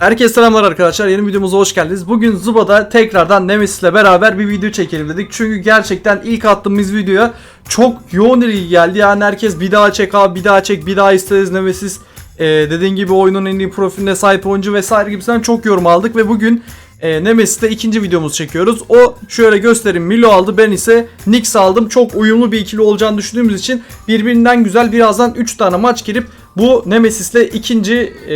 Herkese selamlar arkadaşlar. Yeni videomuza hoş geldiniz. Bugün Zuba'da tekrardan Nemesis'le beraber bir video çekelim dedik. Çünkü gerçekten ilk attığımız videoya çok yoğun ilgi geldi. Yani herkes bir daha çek abi, bir daha çek, bir daha isteriz Nemesis. Ee, dediğin gibi oyunun en iyi profiline sahip oyuncu vesaire gibisinden çok yorum aldık ve bugün e, Nemesis'te ikinci videomuzu çekiyoruz. O şöyle göstereyim Milo aldı ben ise Nix aldım. Çok uyumlu bir ikili olacağını düşündüğümüz için birbirinden güzel birazdan 3 tane maç girip bu Nemesis'le ikinci e,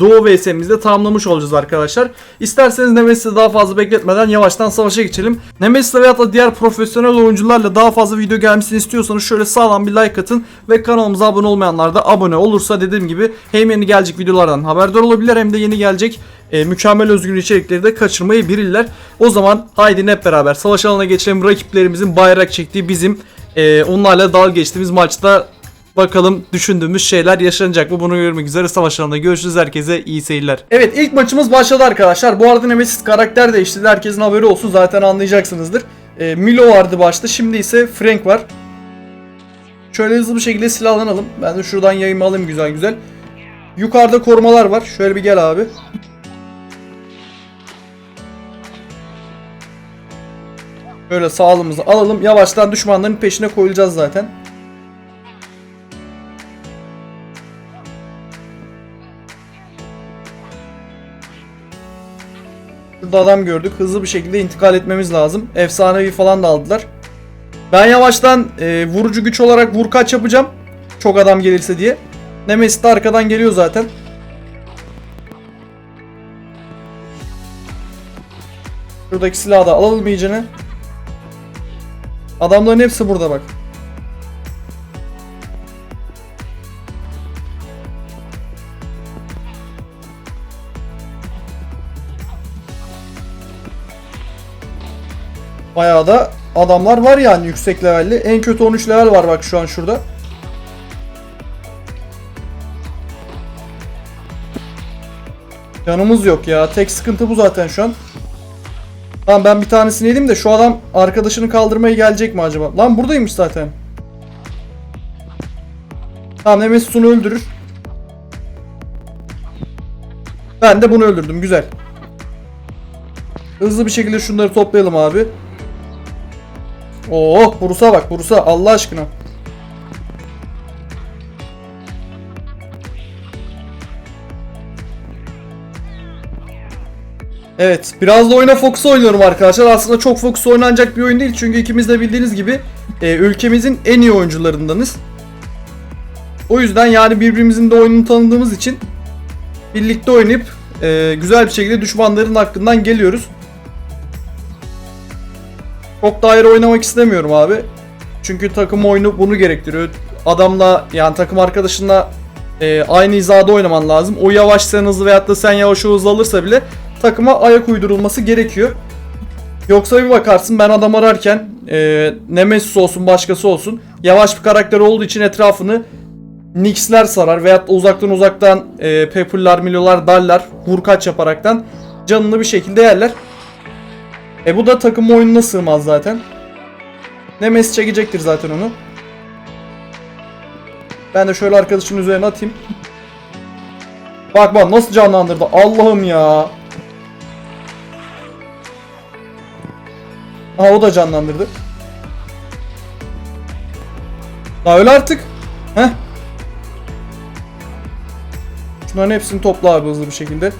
Doğu VS'mizde tamamlamış olacağız arkadaşlar. İsterseniz Nemesis'i daha fazla bekletmeden yavaştan savaşa geçelim. Nemesis'le veyahut da diğer profesyonel oyuncularla daha fazla video gelmesini istiyorsanız şöyle sağlam bir like atın ve kanalımıza abone olmayanlar da abone olursa dediğim gibi hem yeni gelecek videolardan haberdar olabilir hem de yeni gelecek e, mükemmel özgür içerikleri de kaçırmayı bilirler. O zaman haydi hep beraber savaş alanına geçelim. Rakiplerimizin bayrak çektiği bizim e, onlarla dalga geçtiğimiz maçta Bakalım düşündüğümüz şeyler yaşanacak mı? Bunu görmek üzere savaş alanında görüşürüz. Herkese iyi seyirler. Evet ilk maçımız başladı arkadaşlar. Bu arada Nemesis karakter değiştirdi. Herkesin haberi olsun. Zaten anlayacaksınızdır. Ee, Milo vardı başta. Şimdi ise Frank var. Şöyle hızlı bir şekilde silahlanalım. Ben de şuradan yayımı alayım güzel güzel. Yukarıda korumalar var. Şöyle bir gel abi. Böyle sağlığımızı alalım. Yavaştan düşmanların peşine koyulacağız zaten. Burada adam gördük. Hızlı bir şekilde intikal etmemiz lazım. Efsanevi falan da aldılar. Ben yavaştan e, vurucu güç olarak vur kaç yapacağım. Çok adam gelirse diye. Nemesis de arkadan geliyor zaten. Şuradaki silahı da alalım iyicene. Adamların hepsi burada bak. Bayağı da adamlar var yani yüksek levelli. En kötü 13 level var bak şu an şurada. Canımız yok ya. Tek sıkıntı bu zaten şu an. Tamam ben bir tanesini yedim de şu adam arkadaşını kaldırmaya gelecek mi acaba? Lan buradaymış zaten. Tamam Nemesis onu öldürür. Ben de bunu öldürdüm. Güzel. Hızlı bir şekilde şunları toplayalım abi. Oh Bursa bak Bursa Allah aşkına. Evet biraz da oyuna fokus oynuyorum arkadaşlar. Aslında çok fokus oynanacak bir oyun değil. Çünkü ikimiz de bildiğiniz gibi e, ülkemizin en iyi oyuncularındanız. O yüzden yani birbirimizin de oyununu tanıdığımız için birlikte oynayıp e, güzel bir şekilde düşmanların hakkından geliyoruz. Çok da ayrı oynamak istemiyorum abi. Çünkü takım oyunu bunu gerektiriyor. Adamla yani takım arkadaşınla e, aynı hizada oynaman lazım. O yavaş sen hızlı veyahut da sen yavaş o hızlı alırsa bile takıma ayak uydurulması gerekiyor. Yoksa bir bakarsın ben adam ararken e, Nemesis olsun başkası olsun yavaş bir karakter olduğu için etrafını Nix'ler sarar veyahut uzaktan uzaktan e, Pepper'lar, Milo'lar darlar vur kaç yaparaktan canını bir şekilde yerler. E bu da takım oyununa sığmaz zaten. Nemesis çekecektir zaten onu. Ben de şöyle arkadaşın üzerine atayım. Bak bak nasıl canlandırdı. Allah'ım ya. Aha o da canlandırdı. Daha öyle artık. Heh. Şunların hepsini topla abi hızlı bir şekilde.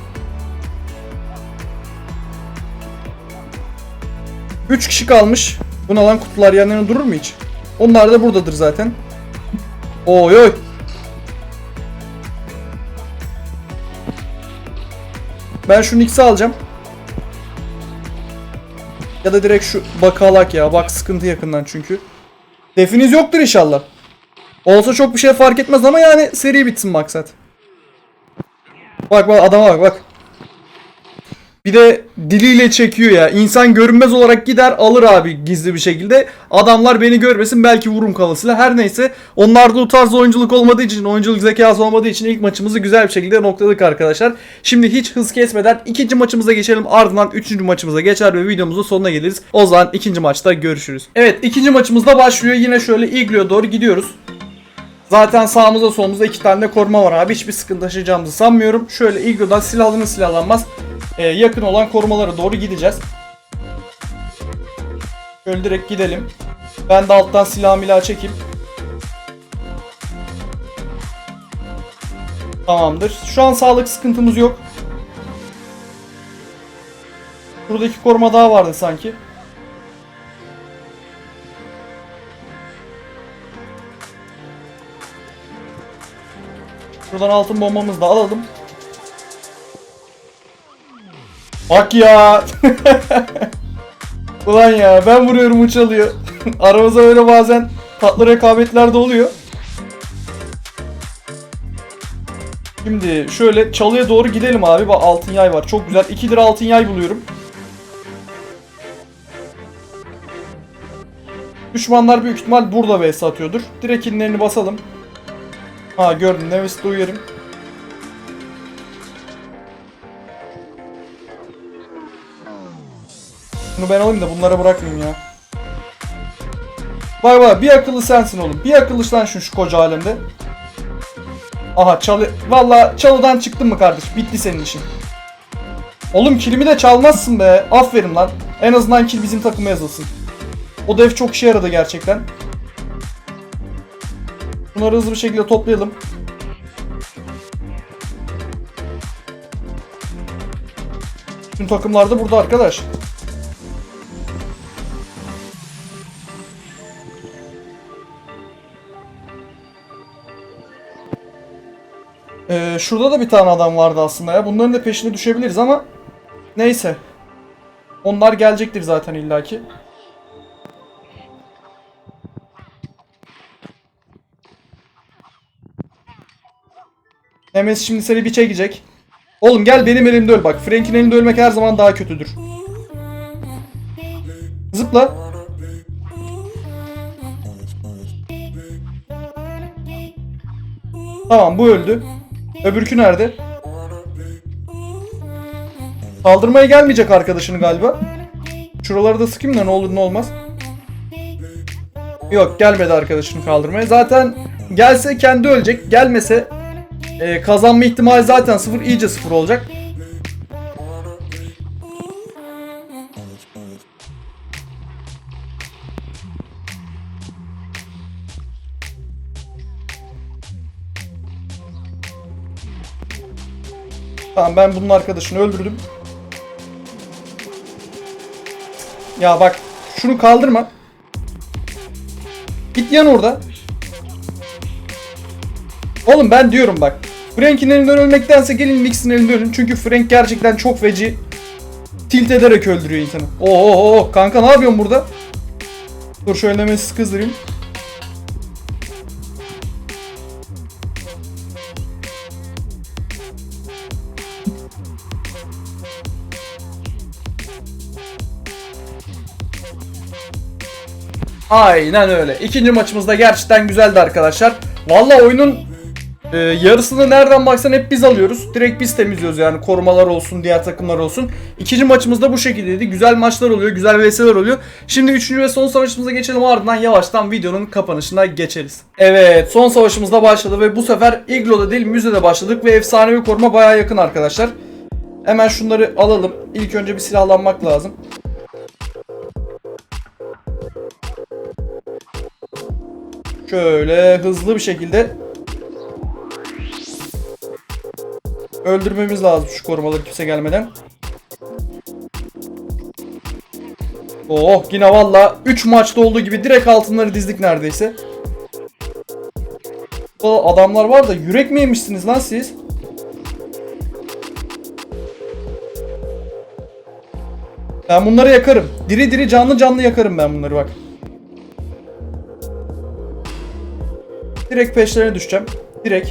3 kişi kalmış. Buna lan kutular yan yana durur mu hiç? Onlar da buradadır zaten. Oy oy. Ben şu Nix'i alacağım. Ya da direkt şu bakalak ya. Bak sıkıntı yakından çünkü. Definiz yoktur inşallah. Olsa çok bir şey fark etmez ama yani seri bitsin maksat. Bak bak adama bak bak. Bir de diliyle çekiyor ya. İnsan görünmez olarak gider alır abi gizli bir şekilde. Adamlar beni görmesin belki vurum kafasıyla. Her neyse onlarda o tarz oyunculuk olmadığı için, oyunculuk zekası olmadığı için ilk maçımızı güzel bir şekilde nokladık arkadaşlar. Şimdi hiç hız kesmeden ikinci maçımıza geçelim. Ardından üçüncü maçımıza geçer ve videomuzun sonuna geliriz. O zaman ikinci maçta görüşürüz. Evet ikinci maçımızda başlıyor. Yine şöyle Igloo'ya doğru gidiyoruz. Zaten sağımızda solumuzda iki tane de koruma var abi. Hiçbir sıkıntı yaşayacağımızı sanmıyorum. Şöyle Eagle'dan silahlanır silahlanmaz e, yakın olan korumalara doğru gideceğiz. Şöyle direkt gidelim. Ben de alttan silah milah çekeyim. Tamamdır. Şu an sağlık sıkıntımız yok. Buradaki koruma daha vardı sanki. Buradan altın bombamızı da alalım. Bak ya. Ulan ya ben vuruyorum uç alıyor. Aramızda böyle bazen tatlı rekabetler de oluyor. Şimdi şöyle çalıya doğru gidelim abi. Bak altın yay var. Çok güzel. 2 lira altın yay buluyorum. Düşmanlar büyük ihtimal burada vs atıyordur. Direkt inlerini basalım. Ha gördüm. Nevis'te uyarım. Bunu ben alayım da bunlara bırakmayayım ya. Vay vay bir akıllı sensin oğlum. Bir akıllı sen şu, koca alemde. Aha çalı... Valla çalıdan çıktın mı kardeş? Bitti senin işin. Oğlum kilimi de çalmazsın be. Aferin lan. En azından kil bizim takıma yazılsın. O dev çok işe yaradı gerçekten. Bunları hızlı bir şekilde toplayalım. Tüm takımlar da burada arkadaş. Ee, şurada da bir tane adam vardı aslında ya. Bunların da peşine düşebiliriz ama neyse. Onlar gelecektir zaten illaki. Nemes şimdi seni bir çekecek. Oğlum gel benim elimde öl bak. Frank'in elinde ölmek her zaman daha kötüdür. Zıpla. Tamam bu öldü. Öbürkü nerede? Kaldırmaya gelmeyecek arkadaşını galiba. Şuraları da sıkayım da ne olur ne olmaz. Yok gelmedi arkadaşını kaldırmaya. Zaten gelse kendi ölecek. Gelmese e, kazanma ihtimali zaten sıfır. iyice sıfır olacak. Tamam ben bunun arkadaşını öldürdüm. Ya bak şunu kaldırma. Git yan orada. Oğlum ben diyorum bak. Frank'in elinden ölmektense gelin Mix'in elinden ölün. Çünkü Frank gerçekten çok feci tilt ederek öldürüyor insanı. Oo, oo, oo. kanka ne yapıyorsun burada? Dur şöyle Nemesis'i kızdırayım. Aynen öyle. İkinci maçımız da gerçekten güzeldi arkadaşlar. Valla oyunun e, yarısını nereden baksan hep biz alıyoruz. Direkt biz temizliyoruz yani korumalar olsun, diğer takımlar olsun. İkinci maçımız da bu şekildeydi. Güzel maçlar oluyor, güzel vs'ler oluyor. Şimdi üçüncü ve son savaşımıza geçelim ardından yavaştan videonun kapanışına geçeriz. Evet son savaşımız da başladı ve bu sefer Iglo'da değil müzede başladık ve efsanevi koruma baya yakın arkadaşlar. Hemen şunları alalım. İlk önce bir silahlanmak lazım. Şöyle hızlı bir şekilde öldürmemiz lazım şu korumaları kimse gelmeden. Oh yine valla 3 maçta olduğu gibi direkt altınları dizdik neredeyse. Adamlar var da yürek mi yemişsiniz lan siz? Ben bunları yakarım. Diri diri canlı canlı yakarım ben bunları bak. Direkt peşlerine düşeceğim. Direkt.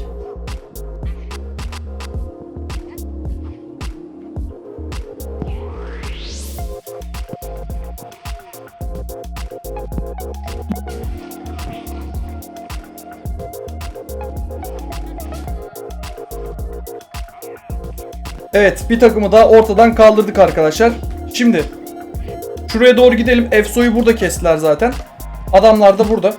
Evet bir takımı da ortadan kaldırdık arkadaşlar. Şimdi şuraya doğru gidelim. Efso'yu burada kestiler zaten. Adamlar da burada.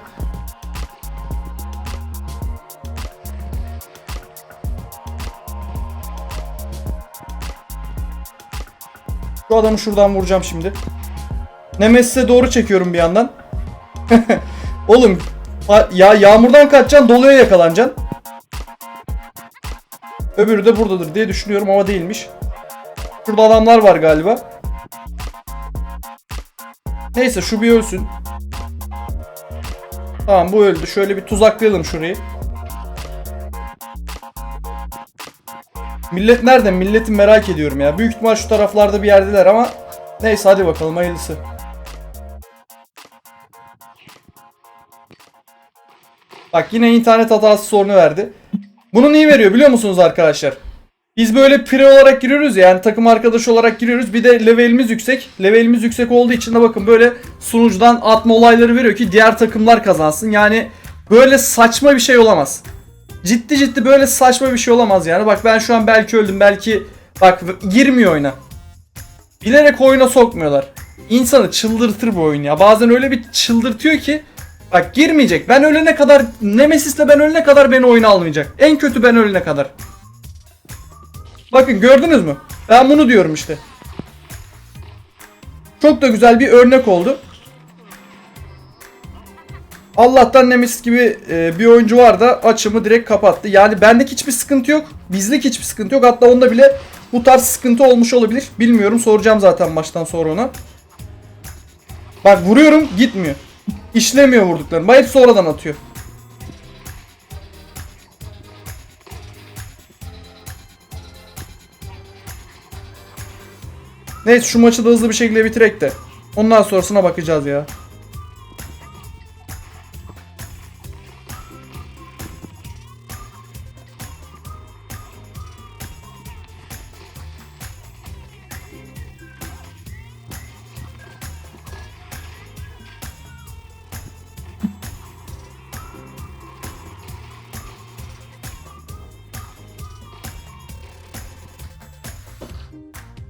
Şu adamı şuradan vuracağım şimdi. Nemesis'e doğru çekiyorum bir yandan. Oğlum ya yağmurdan kaçacaksın doluya yakalanacaksın. Öbürü de buradadır diye düşünüyorum ama değilmiş. Şurada adamlar var galiba. Neyse şu bir ölsün. Tamam bu öldü. Şöyle bir tuzaklayalım şurayı. Millet nerede? Milleti merak ediyorum ya. Büyük ihtimal şu taraflarda bir yerdeler ama neyse hadi bakalım hayırlısı. Bak yine internet hatası sorunu verdi. Bunu niye veriyor biliyor musunuz arkadaşlar? Biz böyle pre olarak giriyoruz ya, yani takım arkadaşı olarak giriyoruz. Bir de levelimiz yüksek. Levelimiz yüksek olduğu için de bakın böyle sunucudan atma olayları veriyor ki diğer takımlar kazansın. Yani böyle saçma bir şey olamaz. Ciddi ciddi böyle saçma bir şey olamaz yani. Bak ben şu an belki öldüm belki bak girmiyor oyuna. Bilerek oyuna sokmuyorlar. İnsanı çıldırtır bu oyun ya. Bazen öyle bir çıldırtıyor ki bak girmeyecek. Ben ölene kadar Nemesis'le ben ölene kadar beni oyuna almayacak. En kötü ben ölene kadar. Bakın gördünüz mü? Ben bunu diyorum işte. Çok da güzel bir örnek oldu. Allah'tan Nemesis gibi e, bir oyuncu var da açımı direkt kapattı. Yani bendeki hiçbir sıkıntı yok. Bizlik hiçbir sıkıntı yok. Hatta onda bile bu tarz sıkıntı olmuş olabilir. Bilmiyorum soracağım zaten maçtan sonra ona. Bak vuruyorum gitmiyor. İşlemiyor vurduklarım. Hep sonradan atıyor. Neyse şu maçı da hızlı bir şekilde bitirek de. Ondan sonrasına bakacağız ya.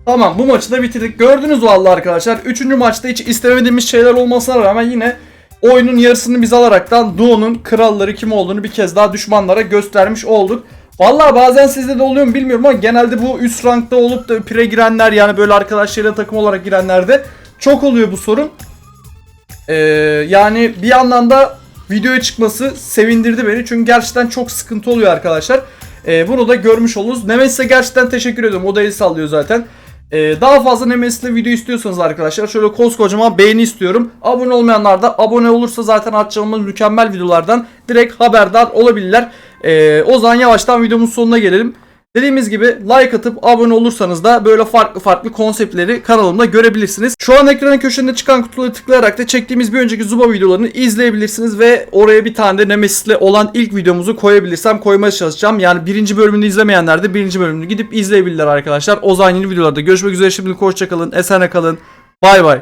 Tamam bu maçı da bitirdik. Gördünüz vallahi arkadaşlar. Üçüncü maçta hiç istemediğimiz şeyler olmasına rağmen yine oyunun yarısını biz alaraktan Duo'nun kralları kim olduğunu bir kez daha düşmanlara göstermiş olduk. Vallahi bazen sizde de oluyor mu bilmiyorum ama genelde bu üst rankta olup da pire girenler yani böyle arkadaşlarıyla takım olarak girenlerde çok oluyor bu sorun. Ee, yani bir yandan da videoya çıkması sevindirdi beni çünkü gerçekten çok sıkıntı oluyor arkadaşlar. Ee, bunu da görmüş oluruz. Nemesis'e gerçekten teşekkür ediyorum. O da el sallıyor zaten. Ee, daha fazla Nemesis'le video istiyorsanız arkadaşlar şöyle koskocaman beğeni istiyorum. Abone olmayanlar da abone olursa zaten atacağımız mükemmel videolardan direkt haberdar olabilirler. Ee, o zaman yavaştan videomuzun sonuna gelelim. Dediğimiz gibi like atıp abone olursanız da böyle farklı farklı konseptleri kanalımda görebilirsiniz. Şu an ekranın köşesinde çıkan kutuları tıklayarak da çektiğimiz bir önceki Zuba videolarını izleyebilirsiniz ve oraya bir tane de Nemesis'le olan ilk videomuzu koyabilirsem koymaya çalışacağım. Yani birinci bölümünü izlemeyenler de birinci bölümünü gidip izleyebilirler arkadaşlar. O zaman yeni videolarda görüşmek üzere şimdilik hoşçakalın, esene kalın, bay bay.